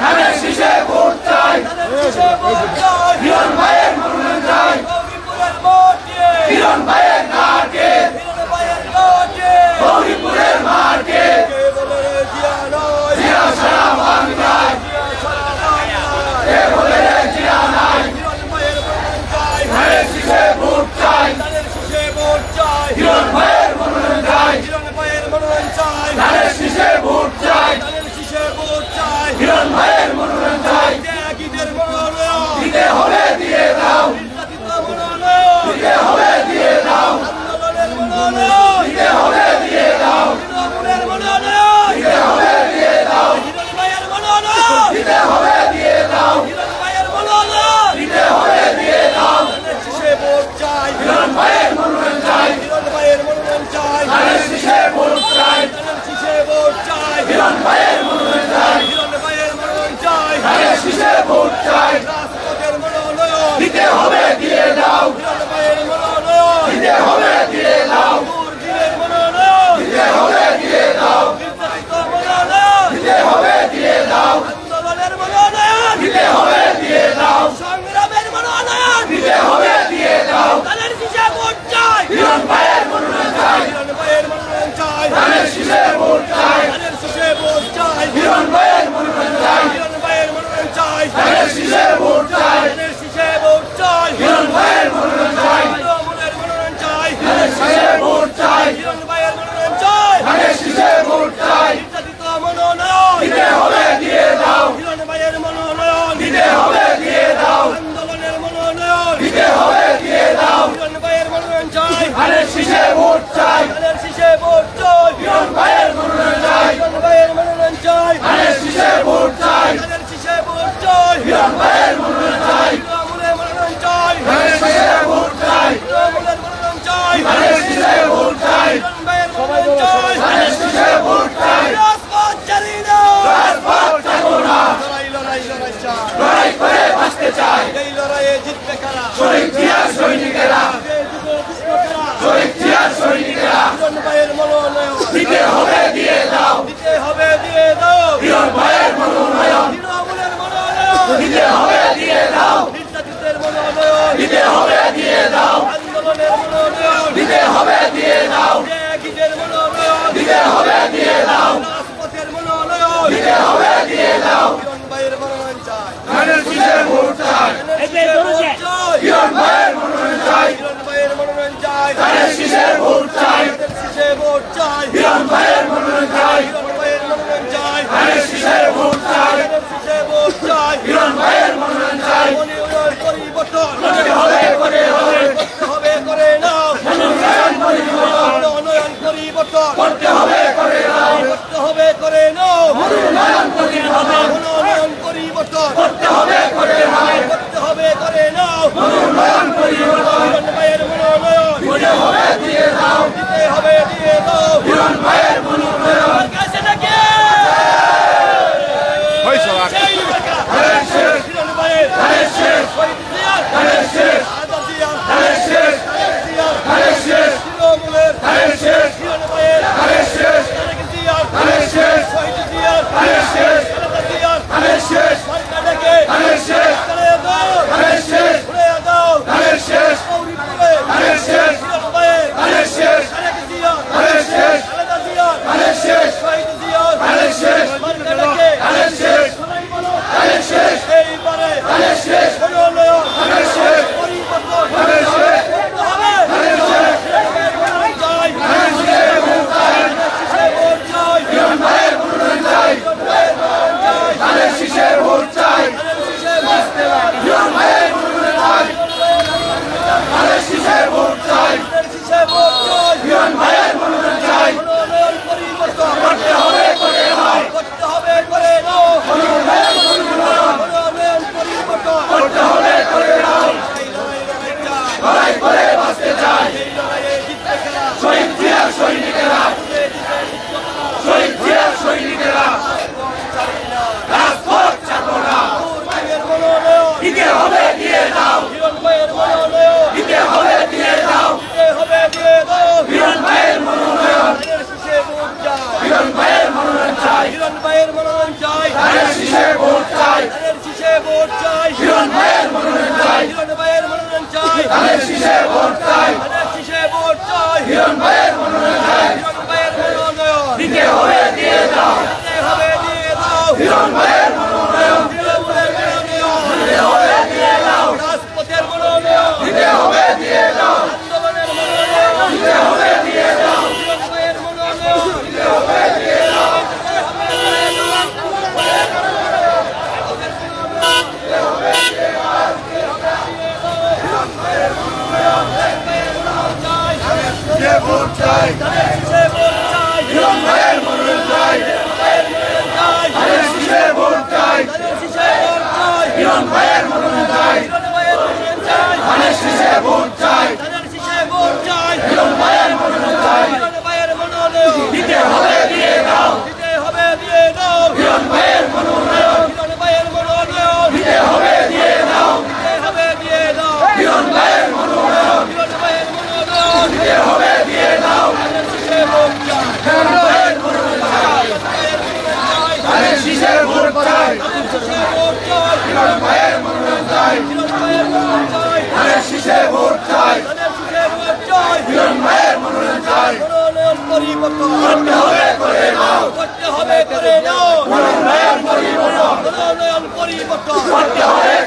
ধানের শীষে 这些东。হিরণ ভাইয়ের ভোট চাই ধানের শীষে ভোট চাই হিরণ ভাইয়ের মনোনয়ন চাই হিরণ ভাইয়ের মনোনয়ন দিতে হবে দিয়ে দাও দিতে হবে দিয়ে দাও হিরণ ভাইয়ের মনোনয়ন হিরণ ভাইয়ের মনোনয়ন দিতে হবে দিয়ে দাও দিতে হবে দিয়ে দাও হিরণ ভাইয়ের মনোনয়ন হিরণ ভাইয়ের মনোনয়ন দিতে হবে দিয়ে দাও ধানের শীষে ভোট চাই হিরণ ভাইয়ের মনোনয়ন চাই ধানের শীষে ভোট চাই শীষে ভোট চাই হিরণ ভাইয়ের মনোনয়ন চাই হিরণ ভাইয়ের মনোনয়ন চাই ধানের শীষে ভোট চাই ধানের শীষে ভোট চাই হিরণ ভাইয়ের মনোনয়ন চাই মনোনয়ন পরিবর্তন করতে হবে করে দাও করতে হবে করে নাও মনোনয়ন পরিবর্তন মনোনয়ন পরিবর্তন করতে হবে।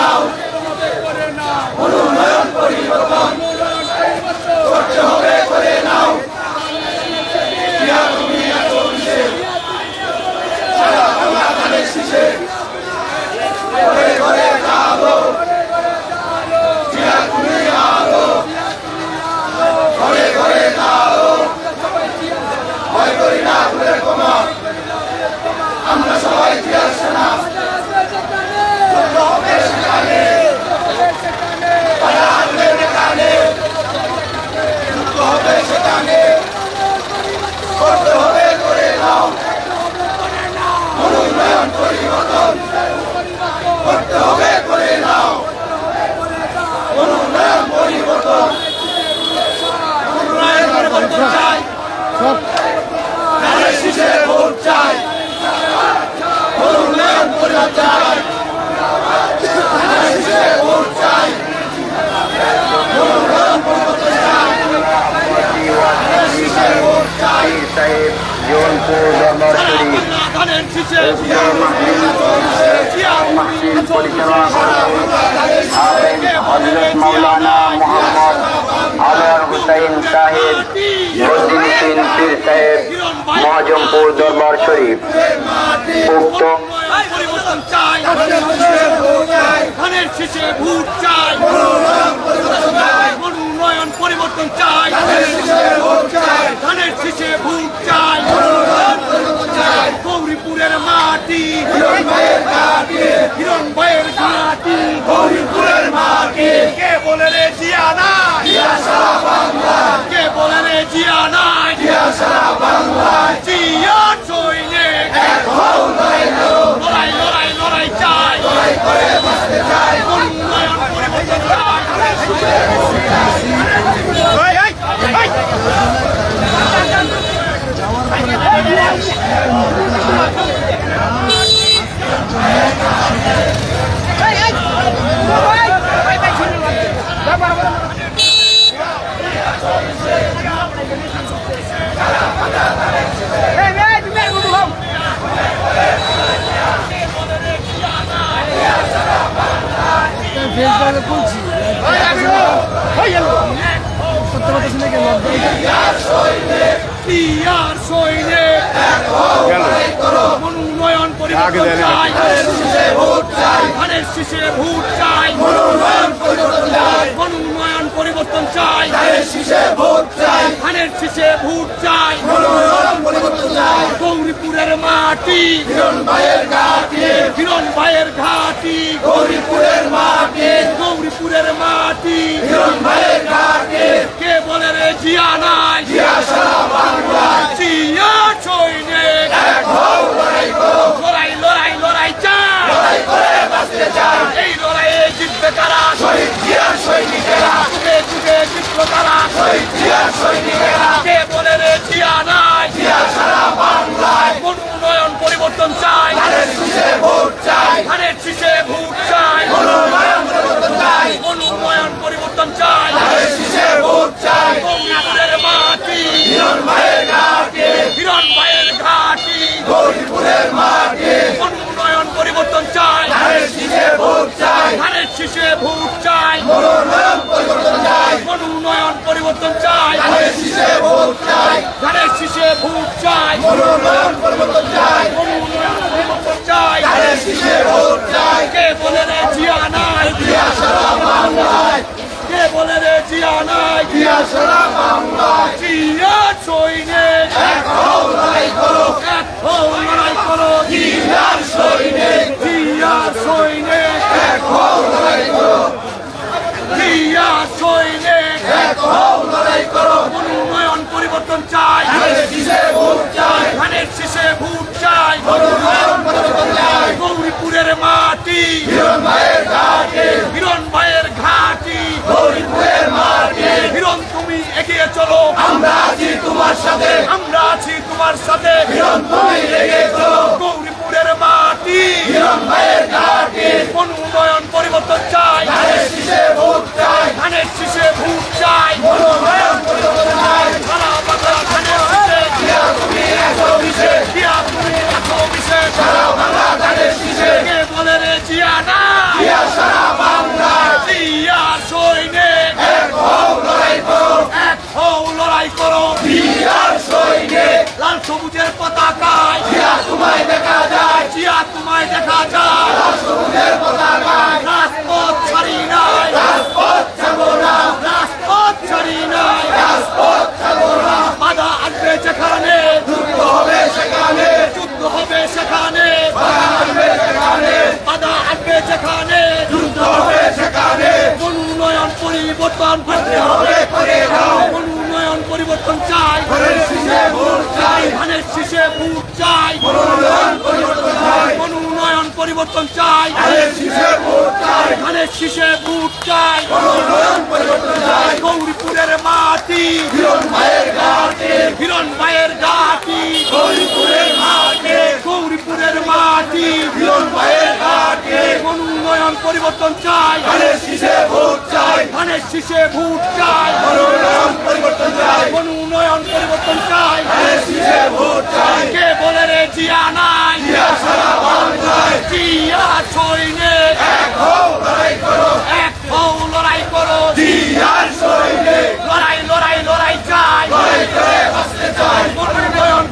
করে নাও হবে করে না উন্নয়ন পরিবর্তন উন্নয়ন পরিবর্তন করতে হবে করে নাও সারা বাংলা ধানের শীষে ঘরে ঘরে আলো জিয়া তুমি আলো ঘরে ঘরে আলো ভয় করি না ভুলের কমা আমরা সবাই জিয়ার সেনা হবে সেখানে পাড়াদের কানে যুদ্ধ হবে সেখানে করতে হবে করে নাও মনোনয়ন পরিবর্তন করতে হবে করে নাও মনোনয়ন পরিবর্তন মনোনয়ন পরিবর্তন চাই ধানের শীষে ভোট চাই মনোনয়ন পরিবর্তন চাই ধানের শীষে ভোট চাই মনোনয়ন পরিবর্তন চাই ধানের শীষে ভোট চাই সাহেব জৌনপুর দরবার শরীফ ধানের শীষে মাহফিল পরিচালনা করেন হজরত মাওলানা মোহাম্মদ আনোয়ার হুসাইন সাহেব বদিউদ্দিন পীর সাহেব মহাজমপুর দরবার শরীফ উক্ত পরিবর্তন চাই ধানের শীষে ভোট চাই মনোনয়ন মাটি হিরণ ভাইয়ের মাটি হিরণ ভাইয়ের ঘাটি গৌরীপুরের মাটি। কে বলে রে জিয়া নাই? কে বলে রে জিয়া নাই? জিয়া সৈনিক। লড়াই লড়াই লড়াই চাই উন্নয়ন পরিবর্তন চাই ফেসবুকে বলছি সত্য কথা শুনে গেল পিয়ার সৈনিক চাই ধানের শীষে ভোট চাই। পরিবর্তন চাই। ভোট চাই। চাই গৌরীপুরের মাটি। হিরণ ভাইয়ের ঘাটে। ভাইয়ের গৌরীপুরের মাঠে গৌরীপুরের মাটি। ভাইয়ের ঘাটে কে বলে রে, জিয়া নাই? জিয়া সারা বাংলায়। জিয়া লড়াই করে বাঁচতে চাই। এই লড়াইয়ে জিতবে কারা? শহীদ জিয়ার সৈনিকেরা যুগে যুগে জিতবে কারা? শহীদ জিয়ার সৈনিকেরা কে বলে রে জিয়া নাই? জিয়া সারা বাংলায়। মনোনয়ন পরিবর্তন চাই? ধানের শীষে ভোট চাই। ধানের শীষে ভোট চাই। মনোনয়ন পরিবর্তন চাই। মনোনয়ন পরিবর্তন চাই? ধানের শীষে ভোট চাই। গৌরীপুরের মাটি হিরণ ভাইয়ের ঘাটে হিরণ ভাইয়ের ঘাটি গৌরীপুরের মাঠে ভোট চাই। মনোনয়ন পরিবর্তন চাই। ধানের শীষে ভোট চাই। চাই পরিবর্তন চাই ধানের শীষে ভোট চাই। জিয়া সৈনিক লড়াই করো। মনোনয়ন পরিবর্তন চাই। ধানের শীষে ভোট চাই। ধানের শীষে ভোট চাই। মনোনয়ন পরিবর্তন চাই। গৌরীপুরের মাটি। হিরণ ভাইয়ের ঘাটে। হিরণ ভাইয়ের ঘাটি। গৌরীপুরের মাঠে হিরণ তুমি এগিয়ে চলো। আমরা আছি তোমার সাথে। আমরা আছি তোমার সাথে। জিয়া তোমায় দেখা যায়। জিয়া তোমায় দেখা যায়। রাষ্ট্রপতির পতাকায় রাজপথ ছাড়ি নাই রাজপথ ছাড়বো না রাজপথ ছাড়ি নাই রাজপথ ছাড়বো না বাধা আসবে যেখানে যুদ্ধ হবে সেখানে যুদ্ধ হবে সেখানে বাধা আসবে সেখানে বাধা আসবে যেখানে যুদ্ধ হবে সেখানে উন্নয়ন পরিবর্তন করতে হবে করে দাও উন্নয়ন পরিবর্তন চাই ধানের শীষে ভোট চাই ধানের শীষে ভোট চাই উন্নয়ন পরিবর্তন চাই উন্নয়ন পরিবর্তন চাই। ধানের শীষে ভোট চাই। গৌরীপুরের মাটি। হিরণ ভাইয়ের ঘাটে। ঘাটি। গৌরীপুরের মাটি গৌরীপুরের মাটি। হিরণ ভাইয়ের ঘাটে। উন্নয়ন পরিবর্তন চাই। ধানের শীষে ভোট চাই। ধানের শীষে ভোট চাই। উন্নয়ন পরিবর্তন চাই। উন্নয়ন পরিবর্তন চাই। ধানের শীষে ভোট চাই। কে বলে রে জিয়া নাই জিয়া সারা বাংলায় লড়াই লড়াই লড়াই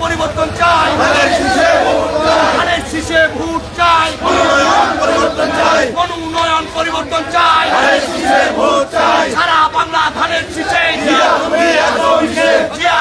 পরিবর্তন চাই পরিবর্তন চাই উন্নয়ন পরিবর্তন সারা বাংলা ধানের জিয়া এত জিয়া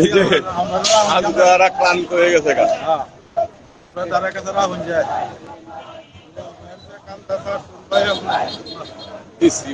এই যে আজকারা ক্লান্ত হয়ে গেছে গা তারা যায় ইসি